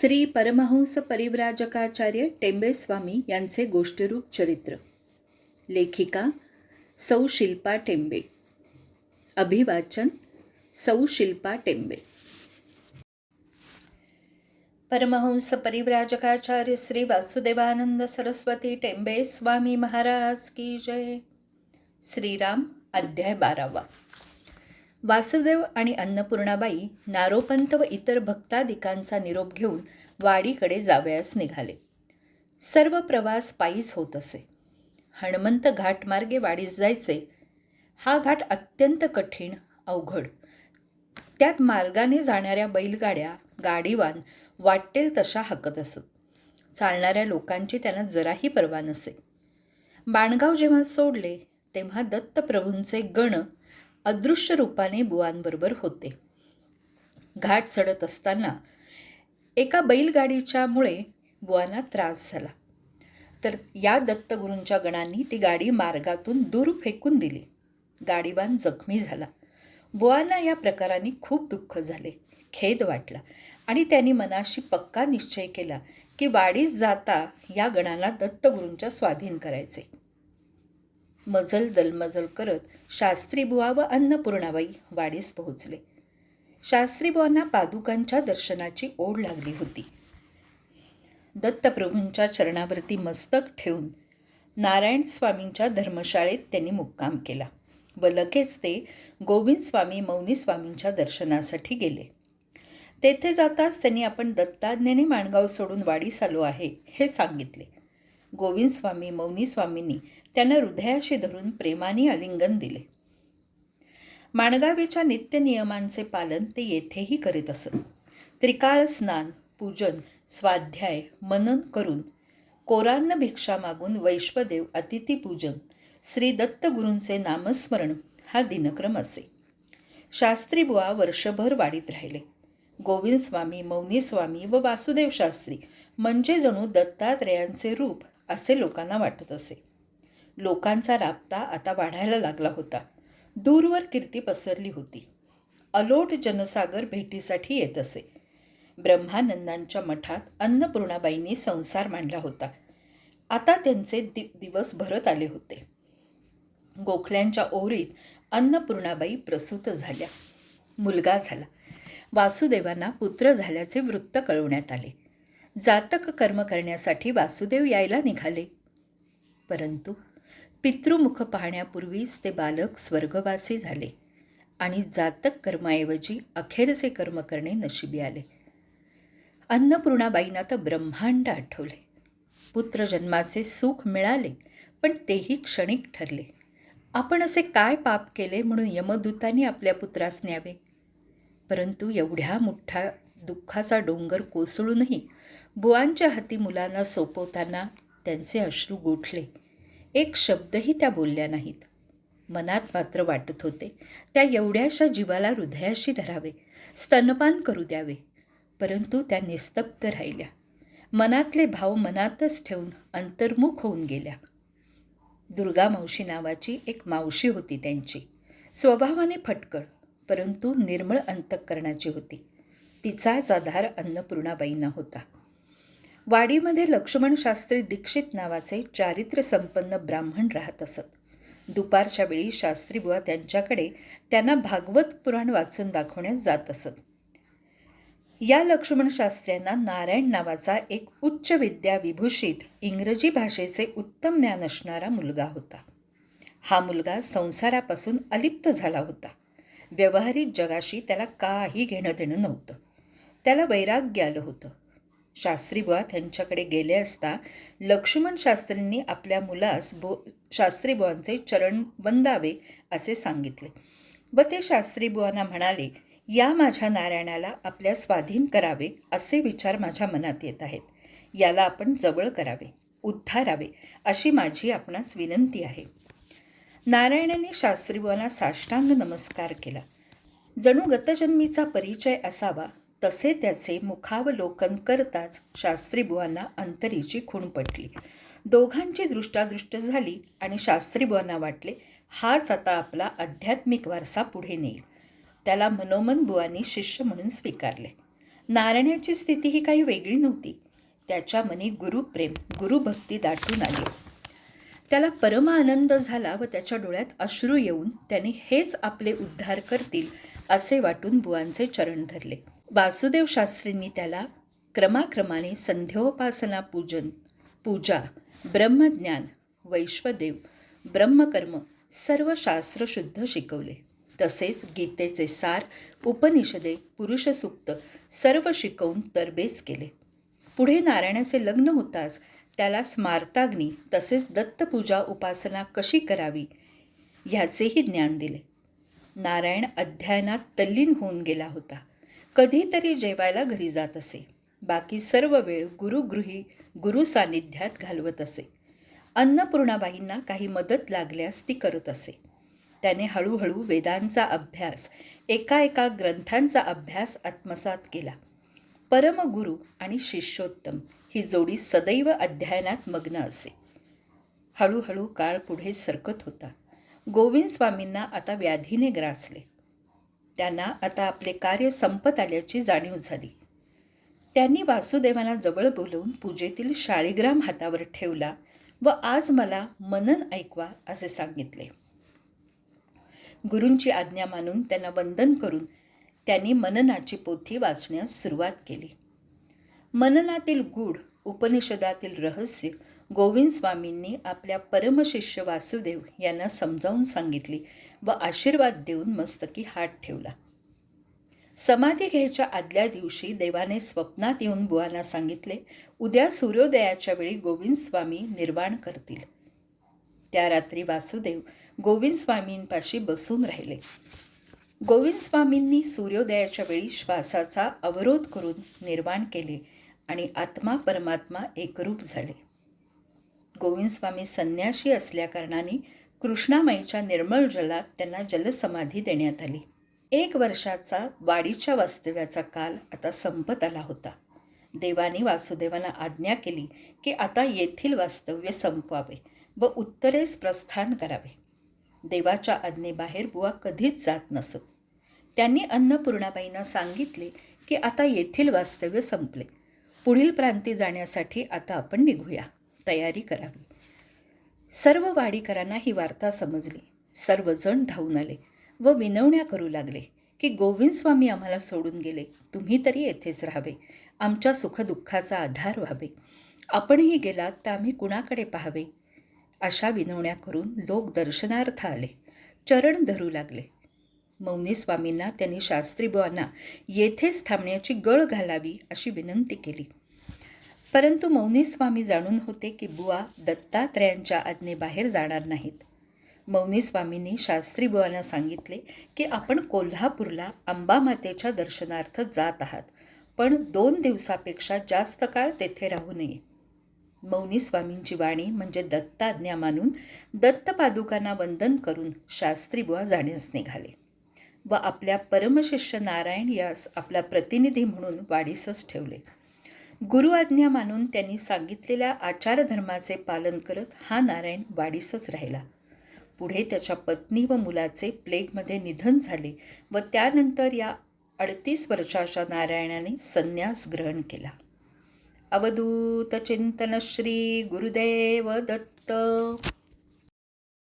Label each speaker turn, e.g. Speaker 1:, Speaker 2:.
Speaker 1: श्री परमहंस परिव्राजकाचार्य टेंबेस्वामी यांचे गोष्टीरूप चरित्र. लेखिका सौ शिल्पा टेंबे. अभिवाचन सौ शिल्पा टेंबे. परमहंस परिव्राजकाचार्य श्री वासुदेवानंद सरस्वती टेंबे स्वामी महाराज की जय. श्रीराम अध्याय बारावा. वासुदेव आणि अन्नपूर्णाबाई नारोपंत व इतर भक्तादिकांचा निरोप घेऊन वाडीकडे जावयास निघाले. सर्व प्रवास पायीच होत असे. हणमंत घाटमार्गे वाडीस जायचे. हा घाट अत्यंत कठीण अवघड. त्यात मार्गाने जाणाऱ्या बैलगाड्या गाडीवान वाटेल तशा हाकत असत. चालणाऱ्या लोकांची त्यांना जराही पर्वा नसे. बाणगाव जेव्हा सोडले तेव्हा दत्तप्रभूंचे गण अदृश्य रूपाने बुवांबरोबर होते. घाट चढत असताना एका बैलगाडीच्यामुळे बुवांना त्रास झाला. तर या दत्तगुरूंच्या गणांनी ती गाडी मार्गातून दूर फेकून दिली. गाडीबान जखमी झाला. बुवांना या प्रकाराने खूप दुःख झाले खेद वाटला आणि त्यांनी मनाशी पक्का निश्चय केला की वाडीस जाता या गणांना दत्तगुरूंच्या स्वाधीन करायचे. मजल दलमजल करत शास्त्रीबुवा व अन्नपूर्णाबाई वाडीस पोहोचले. शास्त्रीबुवांना पादुकांच्या दर्शनाची ओढ लागली होती. दत्तप्रभूंच्या चरणावरती मस्तक ठेवून नारायण स्वामींच्या धर्मशाळेत त्यांनी मुक्काम केला व लगेच ते गोविंद स्वामी मौनी स्वामींच्या दर्शनासाठी गेले. तेथे जाताच त्यांनी आपण दत्ताज्ञाने माणगाव सोडून वाडीस आलो आहे हे सांगितले. गोविंद स्वामी मौनी स्वामींनी त्यांना हृदयाशी धरून प्रेमाने आलिंगन दिले. माणगावीच्या नित्यनियमांचे पालन ते येथेही करीत असत. त्रिकाळ स्नान पूजन स्वाध्याय मनन करून कोरान्न भिक्षा मागून वैश्वदेव अतिथीपूजन श्री दत्तगुरूंचे नामस्मरण हा दिनक्रम असे. शास्त्री बुवा वर्षभर वाढीत राहिले. गोविंद स्वामी मौनी स्वामी व वासुदेव शास्त्री म्हणजे जणू दत्तात्रेयांचे रूप असे लोकांना वाटत असे. लोकांचा राबता आता वाढायला लागला होता. दूरवर कीर्ती पसरली होती. अलोट जनसागर भेटीसाठी येत असे. ब्रह्मानंदांच्या मठात अन्नपूर्णाबाईंनी संसार मांडला होता. आता त्यांचे दि दिवस भरत आले होते. गोखल्यांच्या ओरीत अन्नपूर्णाबाई प्रसूत झाल्या. मुलगा झाला. वासुदेवांना पुत्र झाल्याचे वृत्त कळवण्यात आले. जातक कर्म करण्यासाठी वासुदेव यायला निघाले. परंतु पितृमुख पाहण्यापूर्वीच ते बालक स्वर्गवासी झाले आणि जातक कर्माऐवजी अखेरचे कर्म करणे नशिबी आले. अन्नपूर्णाबाईंना तर ब्रह्मांड आठवले. पुत्रजन्माचे सुख मिळाले पण तेही क्षणिक ठरले. आपण असे काय पाप केले म्हणून यमदूतांनी आपल्या पुत्रास न्यावे? परंतु एवढ्या मोठा दुःखाचा डोंगर कोसळूनही बुवांच्या हाती मुलांना सोपवताना त्यांचे अश्रू गोठले. एक शब्दही त्या बोलल्या नाहीत. मनात मात्र वाटत होते त्या एवढ्याशा जीवाला हृदयाशी धरावे स्तनपान करू द्यावे परंतु त्या निस्तब्ध राहिल्या. मनातले भाव मनातच ठेवून अंतर्मुख होऊन गेल्या. दुर्गा मावशी नावाची एक मावशी होती त्यांची. स्वभावाने फटकळ परंतु निर्मळ अंतःकरणाची होती. तिचाच आधार अन्नपूर्णाबाईंना होता. वाडीमध्ये लक्ष्मणशास्त्री दीक्षित नावाचे चारित्र्यसंपन्न ब्राह्मण राहत असत. दुपारच्या वेळी शास्त्रीबुवा त्यांच्याकडे त्यांना भागवत पुराण वाचून दाखवण्यास जात असत. या लक्ष्मण शास्त्र्यांना नारायण नावाचा एक उच्च विद्या विभूषित इंग्रजी भाषेचे उत्तम ज्ञान असणारा मुलगा होता. हा मुलगा संसारापासून अलिप्त झाला होता. व्यवहारिक जगाशी त्याला काही घेणं देणं नव्हतं. त्याला वैराग्य आलं होतं. शास्त्रीबुवा त्यांच्याकडे गेले असता लक्ष्मण शास्त्रींनी आपल्या मुलास भो शास्त्रीबुवांचे चरण वंदावे असे सांगितले. व ते शास्त्रीबुवांना म्हणाले या माझ्या नारायणाला आपल्या स्वाधीन करावे असे विचार माझ्या मनात येत आहेत. याला आपण जवळ करावे उद्धारावे अशी माझी आपणास विनंती आहे. नारायणाने शास्त्रीबुवांना साष्टांग नमस्कार केला. जणू गतजन्मीचा परिचय असावा तसे त्याचे मुखावलोकन करताच शास्त्रीबुवांना अंतरीची खूण पटली. दोघांची दृष्टादृष्ट झाली आणि शास्त्रीबुवांना वाटले हाच आता आपला आध्यात्मिक वारसा पुढे नेईल. त्याला मनोमन बुवांनी शिष्य म्हणून स्वीकारले. नारायणाची स्थिती ही काही वेगळी नव्हती. त्याच्या मनी गुरुप्रेम गुरुभक्ती दाटून आली. त्याला परम आनंद झाला व त्याच्या डोळ्यात अश्रू येऊन त्याने हेच आपले उद्धार करतील असे वाटून बुवांचे चरण धरले. वासुदेव शास्त्रींनी त्याला क्रमाक्रमाने संध्योपासना पूजन पूजा ब्रह्मज्ञान वैश्वदेव ब्रह्मकर्म सर्व शास्त्रशुद्ध शिकवले. तसेच गीतेचे सार उपनिषदे पुरुषसूक्त सर्व शिकवून तरबेज केले. पुढे नारायणाचे लग्न होताच त्याला स्मार्ताग्नी तसेच दत्तपूजा उपासना कशी करावी ह्याचेही ज्ञान दिले. नारायण अध्ययनात तल्लीन होऊन गेला होता. कधीतरी जेवायला घरी जात असे. बाकी सर्व वेळ गुरुगृही गुरु सान्निध्यात घालवत असे. अन्नपूर्णाबाईंना काही मदत लागल्यास ती करत असे. त्याने हळूहळू वेदांचा अभ्यास एका एका ग्रंथांचा अभ्यास आत्मसात केला. परमगुरु आणि शिष्योत्तम ही जोडी सदैव अध्ययनात मग्न असे. हळूहळू काळ पुढे सरकत होता. गोविंद स्वामींना आता व्याधीने ग्रासले. त्यांना आता आपले कार्य संपत आल्याची जाणीव झाली. त्यांनी वासुदेवाला जवळ बोलवून पूजेतील शाळीग्राम हातावर ठेवला व आज मला मनन ऐकवा असे सांगितले. गुरूंची आज्ञा मानून त्यांना वंदन करून त्यांनी मननाची पोथी वाचण्यास सुरुवात केली. मननातील गूढ उपनिषदातील रहस्य गोविंद स्वामींनी आपल्या परमशिष्य वासुदेव यांना समजावून सांगितली व आशीर्वाद देऊन मस्तकी हात ठेवला. समाधी घ्यायच्या आदल्या दिवशी देवाने स्वप्नात येऊन बुवांना सांगितले उद्या सूर्योदयाच्या वेळी गोविंद स्वामी निर्वाण करतील. त्या रात्री वासुदेव गोविंद स्वामींपाशी बसून राहिले. गोविंद स्वामींनी सूर्योदयाच्या वेळी श्वासाचा अवरोध करून निर्माण केले आणि आत्मा परमात्मा एकरूप झाले. गोविंद स्वामी संन्याशी असल्याकारणाने कृष्णामाईच्या निर्मळ जलात त्यांना जलसमाधी देण्यात आली. एक वर्षाचा वाडीच्या वास्तव्याचा काल आता संपत आला होता. देवाने वासुदेवांना आज्ञा केली की आता येथील वास्तव्य संपवावे व उत्तरेस प्रस्थान करावे. देवाच्या आज्ञेबाहेर बुवा कधीच जात नसत. त्यांनी अन्नपूर्णाबाईंना सांगितले की आता येथील वास्तव्य संपले. पुढील प्रांती जाण्यासाठी आता आपण निघूया. तयारी करावी. सर्व वाडीकरांना ही वार्ता समजली. सर्वजण धावून आले व विनवण्या करू लागले की गोविंद स्वामी आम्हाला सोडून गेले. तुम्ही तरी येथेच राहावे. आमच्या सुखदुःखाचा आधार व्हावे. आपणही गेलात तर आम्ही कुणाकडे पाहावे? अशा विनवण्या करून लोक दर्शनार्थ आले. चरण धरू लागले. मौनी स्वामींना त्यांनी शास्त्रीबुवांना येथेच थांबण्याची गळ घालावी अशी विनंती केली. परंतु मौनी स्वामी जाणून होते की बुवा दत्तात्रयांच्या आज्ञेबाहेर जाणार नाहीत. मौनी स्वामींनी शास्त्री बुवांना सांगितले की आपण कोल्हापूरला अंबामातेच्या दर्शनार्थ जात आहात पण दोन दिवसापेक्षा जास्त काळ तेथे राहू नये. मौनी स्वामींची वाणी म्हणजे दत्ताज्ञा मानून दत्तपादुकांना वंदन करून शास्त्री बुवा जाण्यास निघाले व आपल्या परमशिष्य नारायण यास आपला प्रतिनिधी म्हणून वाढीसच ठेवले. गुरु आज्ञा मानून त्यांनी सांगितलेल्या आचारधर्माचे पालन करत हा नारायण वाढीसच राहिला. पुढे त्याच्या पत्नी व मुलाचे प्लेगमध्ये निधन झाले व त्यानंतर या अडतीस वर्षाच्या नारायणाने संन्यास ग्रहण केला. अवधूत चिंतन श्री गुरुदेव दत्त.